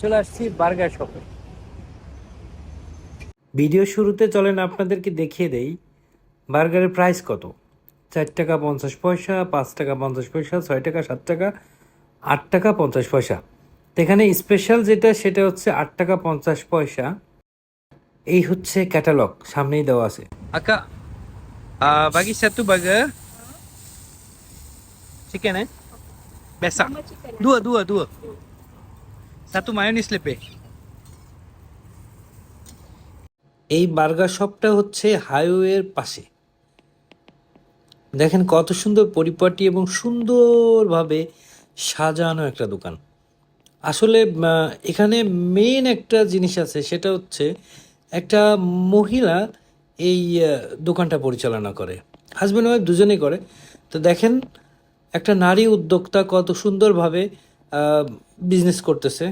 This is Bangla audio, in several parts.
চলে আসছি বার্গার শপে। ভিডিও শুরুতে চলেন আপনাদেরকে দেখিয়ে দেই বার্গারের প্রাইস কত? চার টাকা পঞ্চাশ পয়সা পাঁচ টাকা পঞ্চাশ পয়সা ছয় টাকা সাত টাকা আট টাকা পঞ্চাশ পয়সা। এখানে স্পেশাল যেটা সেটা হচ্ছে আট টাকা পঞ্চাশ পয়সা। এই হচ্ছে ক্যাটালগ সামনেই দেওয়া আছে। আকা bagi satu burger chicken eh? besak dua dua dua satu mayonnaise lepe এই বার্গার শপটা হচ্ছে হাইওয়ের পাশে। দেখেন কত সুন্দর পরিপাটি এবং সুন্দরভাবে সাজানো একটা দোকান। আসলে এখানে মেন একটা জিনিস আছে, সেটা হচ্ছে একটা মহিলা এই দোকানটা পরিচালনা করে। হাজব্যান্ড ওয়াইফ দুজনেই করে। তো দেখেন, একটা নারী উদ্যোক্তা কত সুন্দরভাবে বিজনেস করতেছে।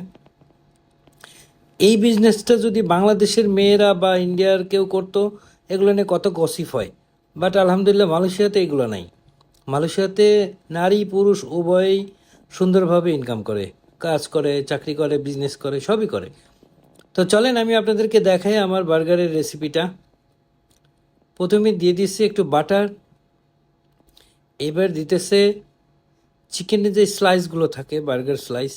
এই বিজনেসটা যদি বাংলাদেশের মেয়েরা বা ইন্ডিয়ার কেউ করতো, এগুলো নিয়ে কত গসিপ হয়। বাট আলহামদুলিল্লাহ মালয়েশিয়াতে এগুলো নাই। মালয়েশিয়াতে নারী, পুরুষ উভয়ই সুন্দরভাবে ইনকাম করে। কাজ করে, চাকরি করে বিজনেস করে, সবই করে। তো চলেন, আমি আপনাদেরকে দেখাই আমার বার্গারের রেসিপিটা প্রথমে দিয়ে দিচ্ছি একটু বাটার এবার দিতেছে চিকেনের যে স্লাইসগুলো থাকে বার্গার স্লাইস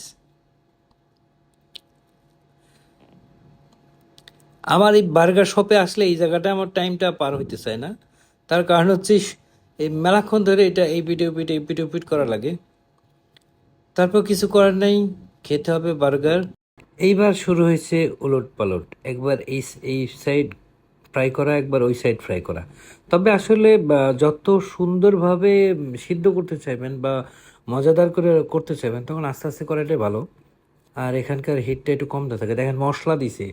আমার এই বার্গার শপে আসলে এই জায়গাটা আমার টাইমটা পার হইতে চায় না। তার কারণ হচ্ছে, এই মেলাক্ষণ ধরে এটা এই পিঠে পিঠে এই পিঠে পিট করা লাগে। তারপর কিছু করার নাই, খেতে হবে বার্গার এইবার শুরু হয়েছে উলট পালট। একবার এই এই সাইড ফ্রাই করা, একবার ওই সাইড ফ্রাই করা। তবে আসলে যত সুন্দরভাবে সিদ্ধ করতে চাইবেন বা মজাদার করে করতে চাইবেন, তখন আস্তে আস্তে করাটাই ভালো। আর এখানকার হিটটা একটু কম থাকে। দেখেন, মশলা দিছে।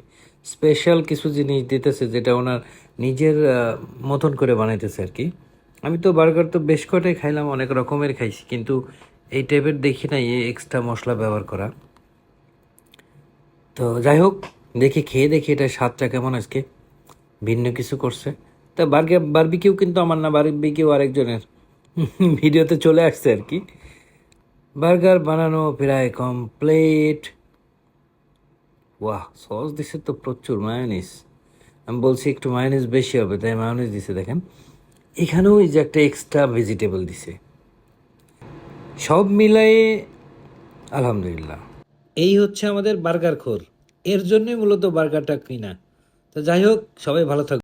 স্পেশাল কিছু জিনিস দিতেছে যেটা ওনার নিজের মতন করে বানাইতেছে আর কি। আমি তো বার্গার তো বেশ কটাই খাইলাম, অনেক রকমের খাইছি, কিন্তু এই টাইপের দেখি নাই এক্সট্রা মশলা ব্যবহার করা। তো যাই হোক, দেখি, খেয়ে দেখি এটা স্বাদটা কেমন আজকে। ভিন্ন কিছু করছে। তা বার্গার বারবিকিউ কিন্তু আমার না, বারবিকিউ আরেকজনের। ভিডিওতে চলে আসছে আর কি। বার্গার বানানো প্রায় কমপ্লিট ওয়াহ সস দিছে তো প্রচুর মায়োনিস আমি বলছি একটু মায়োনিস বেশি হবে, তাই মায়োনিস দিছে, দেখেন। এখানেও এই যে একটা এক্সট্রা ভেজিটেবল দিছে। সব মিলায়ে, আলহামদুলিল্লাহ। এই হচ্ছে আমাদের বার্গার খোর। এর জন্যই মূলত বার্গারটা কিনা। তো যাই হোক, সবাই ভালো থাকবে